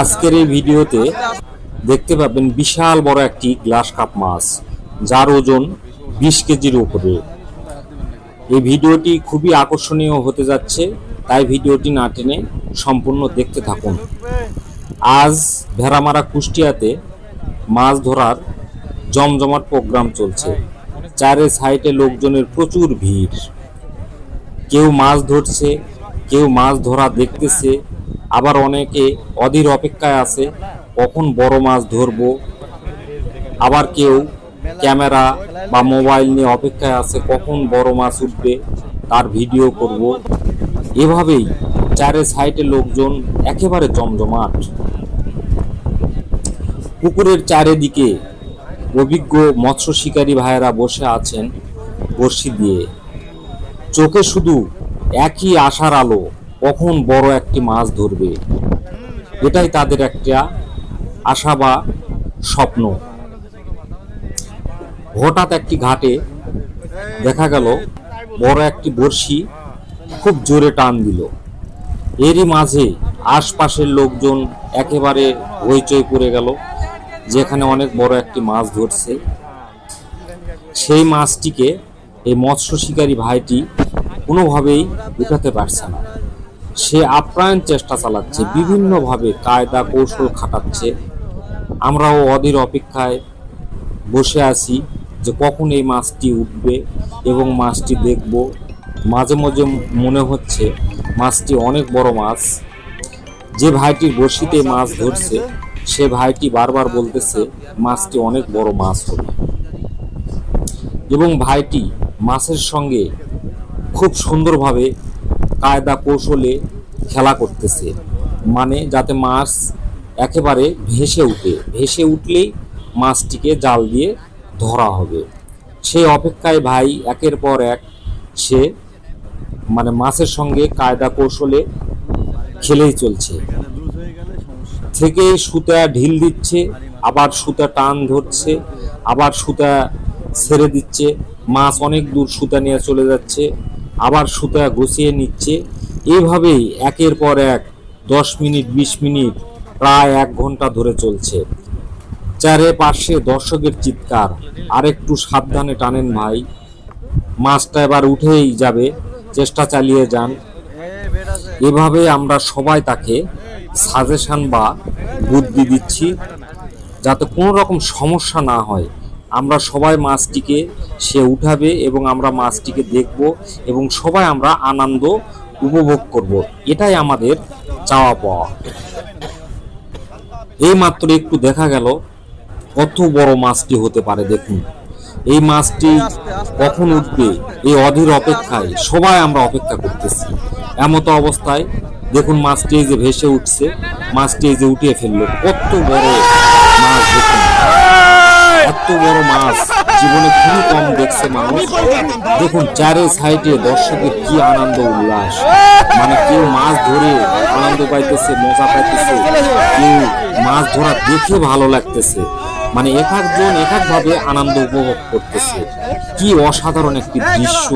আজকের এই ভিডিওতে দেখতে পাবেন বিশাল বড় একটি গ্লাস কাপ মাছ, যার ওজন বিশ কেজির উপরে। এই ভিডিওটি খুবই আকর্ষণীয় হতে যাচ্ছে, তাই ভিডিওটি না টেনে সম্পূর্ণ দেখতে থাকুন। আজ ভেড়ামারা কুষ্টিয়াতে মাছ ধরার জমজমাট প্রোগ্রাম চলছে। চারে সাইডে লোকজনের প্রচুর ভিড়। কেউ মাছ ধরছে, কেউ মাছ ধরা দেখতেছে আবার অনেকে অধীর অপেক্ষায় আছে, কখন বড় মাছ ধরবো? আবার কেউ ক্যামেরা বা মোবাইল নিয়ে অপেক্ষায় আছে, কখন বড় মাছ উঠবে? তার ভিডিও করব। এভাবেই চারে সাইডে লোকজন একেবারে জমজমাট। পুকুরের চারিদিকে অভিজ্ঞ মৎস্য শিকারী ভাইয়েরা বসে আছেন বড়শি দিয়ে। চোখে শুধু একই আশার আলো। কখন বড় একটি মাছ ধরবে? এটাই তাদের একটা আশা বা স্বপ্ন। হঠাৎ একটি ঘাটে দেখা গেল, বড় একটি বড়শি খুব জোরে টান দিল। এরই মাঝে আশপাশের লোকজন একেবারে হইচই পড়ে গেল, যেখানে অনেক বড় একটি মাছ ধরছে। সেই মাছটিকে এই মৎস্য শিকারী ভাইটি কোনোভাবেই উঠাতে পারছে না। সে আপ্রাণ চেষ্টা চালাচ্ছে, বিভিন্নভাবে কায়দা কৌশল খাটাচ্ছে। আমরাও অধীর অপেক্ষায় বসে আছি যে কখন এই মাছটি উঠবে এবং মাছটি দেখব। মাঝে মাঝে মনে হচ্ছে মাছটি অনেক বড় মাছ। যে ভাইটির বড়শিতে মাছ ধরছে, সে ভাইটি বারবার বলতেছে, মাছটি অনেক বড় মাছ হবে। এবং ভাইটি মাছের সঙ্গে খুব সুন্দরভাবে কায়দা কৌশলে খেলা করতেছে। মানে যাতে মাছ একেবারে ভেসে উঠে। ভেসে উঠলেই মাছটিকে জাল দিয়ে ধরা হবে। সেই অপেক্ষায় ভাই একের পর এক সে মানে মাছের সঙ্গে কায়দা কৌশলে খেলেই চলছে। থেকে সুতা ঢিল দিচ্ছে, আবার সুতা টান ধরছে, আবার সুতা ছেড়ে দিচ্ছে। মাছ অনেক দূর সুতা নিয়ে চলে যাচ্ছে। আবার সুতা গুছিয়ে নিচ্ছে। এইভাবেই একের পর এক দশ মিনিট, বিশ মিনিট, প্রায় এক ঘণ্টা ধরে চলছে। চারে পাশে দর্শকের চিৎকার, আরেকটু সাবধানে টানেন ভাই। মাছটা এবার উঠেই যাবে, চেষ্টা চালিয়ে যান। এভাবে আমরা সবাই তাকে সাজেশন বা বুদ্ধি দিচ্ছি, যাতে কোনো রকম সমস্যা না হয়। আমরা সবাই মাছটিকে, সে উঠাবে এবং আমরা মাছটিকে দেখব এবং সবাই আমরা আনন্দ উপভোগ করব। এটাই আমাদের চাওয়া পাওয়া। এই মাত্র একটু দেখা গেল কত বড় মাছটি হতে পারে দেখুন। এই মাছটি কখন উঠবে, এই অধীর অপেক্ষায় সবাই আমরা অপেক্ষা করতেছি। এমতো অবস্থায় দেখুন মাছটি এই যে ভেসে উঠছে, মাছটি এই যে উঠিয়ে ফেলল। কত বড় মাছ এত বড় মাছ, জীবনে খুবই কম দেখছে মানুষ। দেখুন, চারে সাইডে দর্শকের কি আনন্দ উল্লাস। মানে কেউ মাছ ধরে আনন্দ পাইতেছে, মজা পাইতেছে, কেউ মাছ ধরা দেখে ভালো লাগতেছে। মানে এক একজন এক একভাবে আনন্দ উপভোগ করতেছে। কি অসাধারণ একটি দৃশ্য।